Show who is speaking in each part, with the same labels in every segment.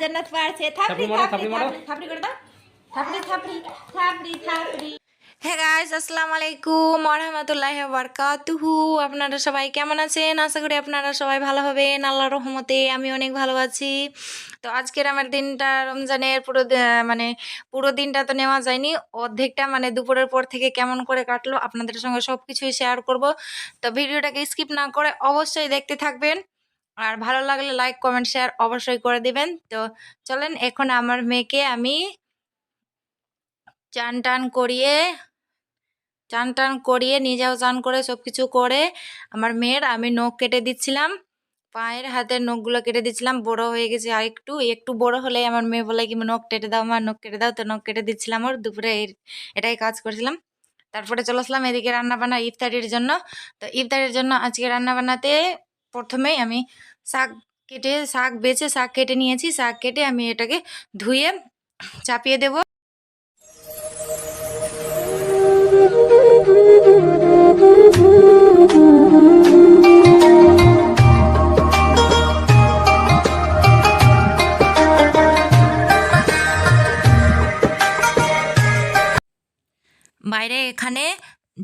Speaker 1: জান্নাত পারছে। থাপড়ি
Speaker 2: থাপড়ি
Speaker 1: থাপড়ি করে দাও। থাপড়ি থাপড়ি থাপড়ি থাপড়ি। হ্যাঁ গাইস আসসালামু আলাইকুম ওরহামতুল্লাহ বারকাতুহু। আপনারা সবাই কেমন আছেন? আশা করি আপনারা সবাই ভালো হবেন। আল্লাহ রহমতে আমি অনেক ভালো আছি। তো আজকের আমার দিনটা রমজানের পুরো মানে পুরো দিনটা তো নেওয়া যায়নি। অর্ধেকটা মানে দুপুরের পর থেকে কেমন করে কাটলো আপনাদের সঙ্গে সব কিছুই শেয়ার করব। তো ভিডিওটাকে স্কিপ না করে অবশ্যই দেখতে থাকবেন। আর ভালো লাগলে লাইক কমেন্ট শেয়ার অবশ্যই করে দিবেন। তো চলেন, এখন আমার মেয়েকে আমি চান টান করিয়ে, চান টান করিয়ে নিজেও চান করে সব কিছু করে আমার মেয়ের আমি নখ কেটে দিচ্ছিলাম। পায়ের হাতের নখগুলো কেটে দিচ্ছিলাম, বড় হয়ে গেছে আর একটু একটু বড় হলেই আমার মেয়ে বলে কি নখ কেটে দাও আমার নখ কেটে দাও। তো নখ কেটে দিচ্ছিলাম ওর, দুপুরে এটাই কাজ করছিলাম। তারপরে চলে আসলাম এদিকে রান্না বান্না ইফতারির জন্য। তো ইফতারির জন্য আজকে রান্না বান্নাতে প্রথমেই আমি শাক কেটে, শাক বেছে শাক কেটে নিয়েছি, শাক কেটে আমি এটাকে ধুয়ে চাপিয়ে দেব। বাইরে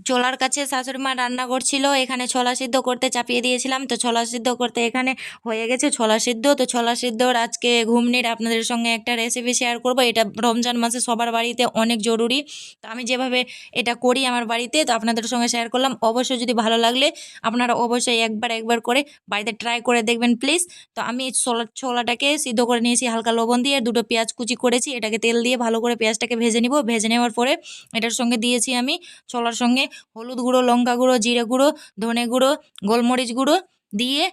Speaker 1: চোলার কাছে শাশুড়ি মা রান্না করছিল, এখানে ছোলা সিদ্ধ করতে চাপিয়ে দিয়েছিলাম। তো ছোলা সিদ্ধ করতে এখানে হয়ে গেছে ছোলা সিদ্ধ। তো ছোলা সিদ্ধর আজকে ঘুমনির আপনাদের সঙ্গে একটা রেসিপি শেয়ার করব। এটা রমজান মাসে সবার বাড়িতে অনেক জরুরি। তো আমি যেভাবে এটা করি আমার বাড়িতে, তো আপনাদের সঙ্গে শেয়ার করলাম। অবশ্যই যদি ভালো লাগলে আপনারা অবশ্যই একবার একবার করে বাড়িতে ট্রাই করে দেখবেন প্লিজ তো আমি ছোলা, ছোলাটাকে সিদ্ধ করে নিয়েছি, হালকা লবণ দিয়ে, দুটো পেঁয়াজ কুচি করেছি। এটাকে তেল দিয়ে ভালো করে পেঁয়াজটাকে ভেজে নিব। ভেজে নেওয়ার পরে এটার সঙ্গে দিয়েছি আমি ছোলার সঙ্গে হলুদ গুঁড়ো, লঙ্কা গুঁড়ো, জিরে গুঁড়ো, ধনে গুঁড়ো, গোলমরিচ গুঁড়ো দিয়ে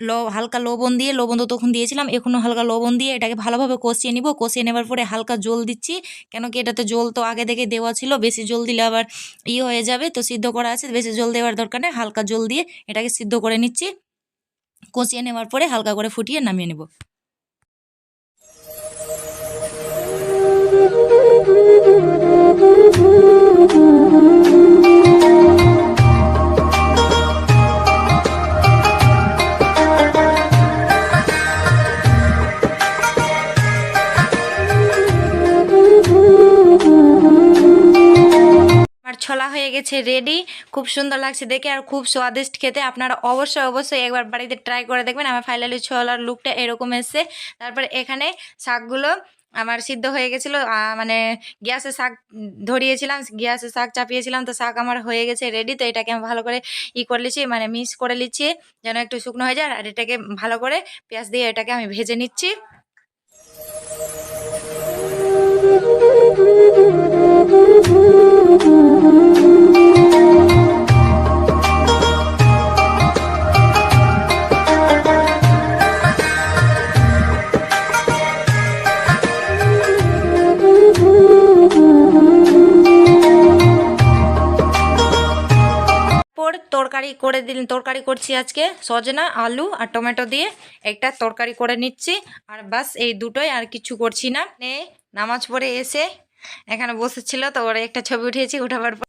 Speaker 1: ল, হালকা লবণ দিয়ে, লবণ তো তখন দিয়েছিলাম, এখনও হালকা লবণ দিয়ে এটাকে ভালোভাবে কষিয়ে নিব। কষিয়ে নেবার পরে হালকা জল দিচ্ছি, কেন কি এটাতে জল তো আগে থেকে দেওয়া ছিল, বেশি জল দিলে আবার ই হয়ে যাবে, তো সিদ্ধ করা আছে, বেশি জল দেওয়ার দরকার নেই, হালকা জল দিয়ে এটাকে সিদ্ধ করে নিচ্ছি। কষিয়ে নেওয়ার পরে হালকা করে ফুটিয়ে নামিয়ে নেব। ছোলা হয়ে গেছে রেডি খুব সুন্দর লাগছে দেখে আর খুব স্বাদিষ্ট খেতে। আপনারা অবশ্যই অবশ্যই একবার বাড়িতে ট্রাই করে দেখবেন। আমার ফাইনালি ছোলার লুকটা এরকম এসছে। তারপরে এখানে শাকগুলো আমার সিদ্ধ হয়ে গেছিল। মানে গ্যাসে শাক ধরিয়েছিলাম, গ্যাসে শাক চাপিয়েছিলাম। তো শাক আমার হয়ে গেছে রেডি তো এটাকে আমি ভালো করে ই করে লিচ্ছি মানে মিক্স করে নিচ্ছি, যেন একটু শুকনো হয়ে যায়। আর এটাকে ভালো করে পেঁয়াজ দিয়ে এটাকে আমি ভেজে নিচ্ছি। তরকারি করে দিন তরকারি করছি আজকে। সজনা আলু আর টমেটো দিয়ে একটা তরকারি করে নিচ্ছি। আর বাস এই দুটোই আর কিছু করছি না। নে নামাজ পড়ে এসে এখানে বসেছিল তো ওরা একটা ছবি উঠিয়েছি উঠাবার পর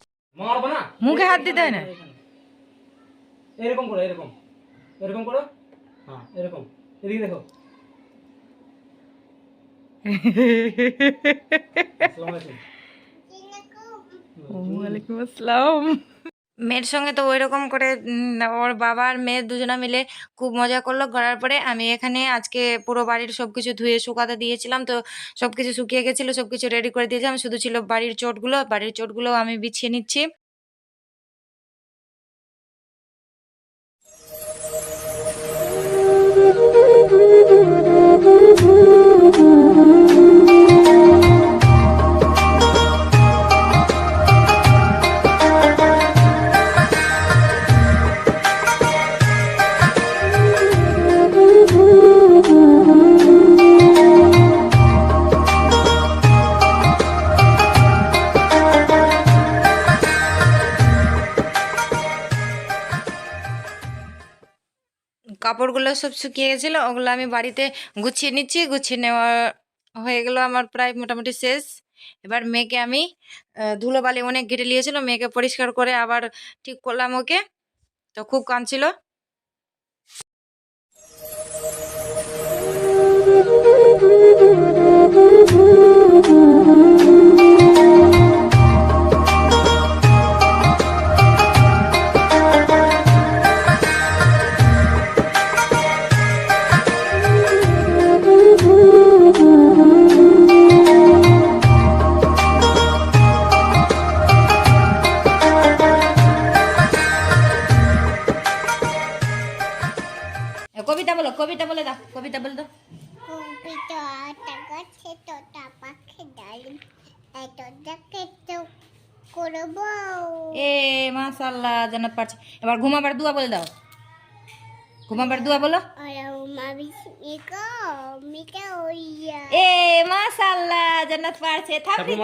Speaker 1: মুখে হাত দিতে হয় না।
Speaker 2: এরকম করো এরকম। এরকম করো। হ্যাঁ এরকম। এদিকে দেখো। আসসালামু আলাইকুম।
Speaker 1: ওয়ালাইকুম আসসালাম। মেয়ের সঙ্গে তো ওই রকম করে ওর বাবা আর মেয়ে দুজনা মিলে খুব মজা করল। করার পরে আমি এখানে আজকে পুরো বাড়ির সব কিছু ধুয়ে শুকাতে দিয়েছিলাম। তো সব কিছু শুকিয়ে গেছিল সব কিছু রেডি করে দিয়েছিলাম। শুধু ছিল বাড়ির চোটগুলো। বাড়ির চোটগুলো আমি বিছিয়ে নিচ্ছি। কাপড়গুলো সব শুকিয়ে গেছিল, ওগুলো আমি বাড়িতে গুছিয়ে নিচ্ছি, গুছিয়ে নেওয়া হয়ে গেল আমার প্রায় মোটামুটি শেষ। এবার মেয়েকে আমি ধুলো ধুলোবালি অনেক ঘেটে নিয়েছিল, মেয়েকে পরিষ্কার করে আবার ঠিক করলাম ওকে। তো খুব কাঁদছিল।
Speaker 3: কবিতা বলে দাও কবিতা বলে দাও।
Speaker 1: এ পারছে। এবার ঘুমাবার বলে দাও। ঘুমাবার বলো। এ পারছে। থাপড়ি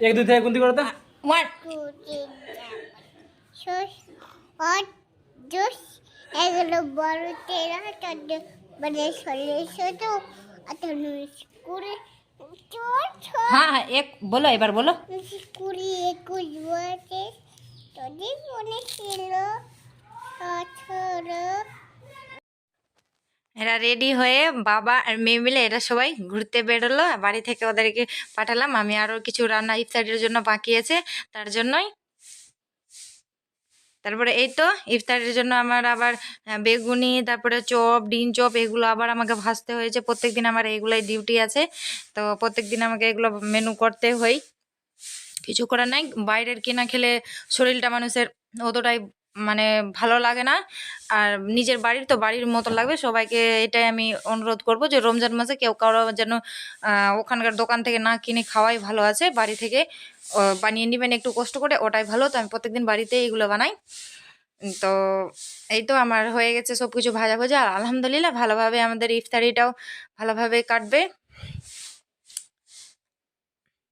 Speaker 2: এক দুই থেকে করো তো।
Speaker 1: 1
Speaker 3: 2 3 4 অট জুস এগুলো বড়তেরা তত মানে সলেশো তো অত স্কুল
Speaker 1: হ্যাঁ হ্যাঁ এক বলো এবার বলো
Speaker 3: কুড়ি একুশ বছর তোদের মনে ছিল সতেরো
Speaker 1: এরা রেডি হয়ে বাবা আর মেয়ে মিলে এরা সবাই ঘুরতে বেরোলো। বাড়ি থেকে ওদেরকে পাঠালাম। আমি আরও কিছু রান্না ইফতারির জন্য বাকি আছে তার জন্যই তারপরে এই তো ইফতারের জন্য আমার আবার বেগুনি, তারপরে চপ, ডিম চপ, এগুলো আবার আমাকে ভাসতে হয়েছে। প্রত্যেক দিন আমার এইগুলাই ডিউটি আছে। তো প্রত্যেক দিন আমাকে এগুলো মেনু করতে হয় কিছু করার নাই। বাইরের কিনা খেলে শরীরটা মানুষের অতটাই মানে ভালো লাগে না। আর নিজের বাড়ির তো বাড়ির মতো লাগবে। সবাইকে এটাই আমি অনুরোধ করব যে রমজান মাসে কেউ কারও যেন ওখানকার দোকান থেকে না কিনে খাওয়াই ভালো আছে। বাড়ি থেকে বানিয়ে নেবেন একটু কষ্ট করে, ওটাই ভালো। তো আমি প্রত্যেকদিন বাড়িতে এগুলো বানাই। তো এই তো আমার হয়ে গেছে সব কিছু ভাজা ভাজা আর আলহামদুলিল্লাহ ভালোভাবে আমাদের ইফতারিটাও ভালোভাবে কাটবে।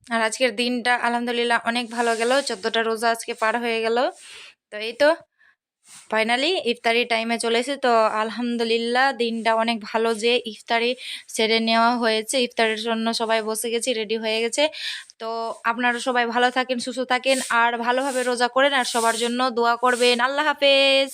Speaker 1: আর আজকের দিনটা আলহামদুলিল্লাহ অনেক ভালো গেল। চোদ্দোটা রোজা আজকে পার হয়ে গেল। তো এই তো। ফাইনালি ইফতারি টাইমে চলে এসে তো আলহামদুলিল্লাহ, দিনটা অনেক ভালো যে ইফতারি সেরে নেওয়া হয়েছে। ইফতারের জন্য সবাই বসে গেছি রেডি হয়ে গেছে। তো আপনারা সবাই ভালো থাকেন, সুস্থ থাকেন। আর ভালোভাবে রোজা করেন আর সবার জন্য দোয়া করবেন। আল্লাহ হাফেজ।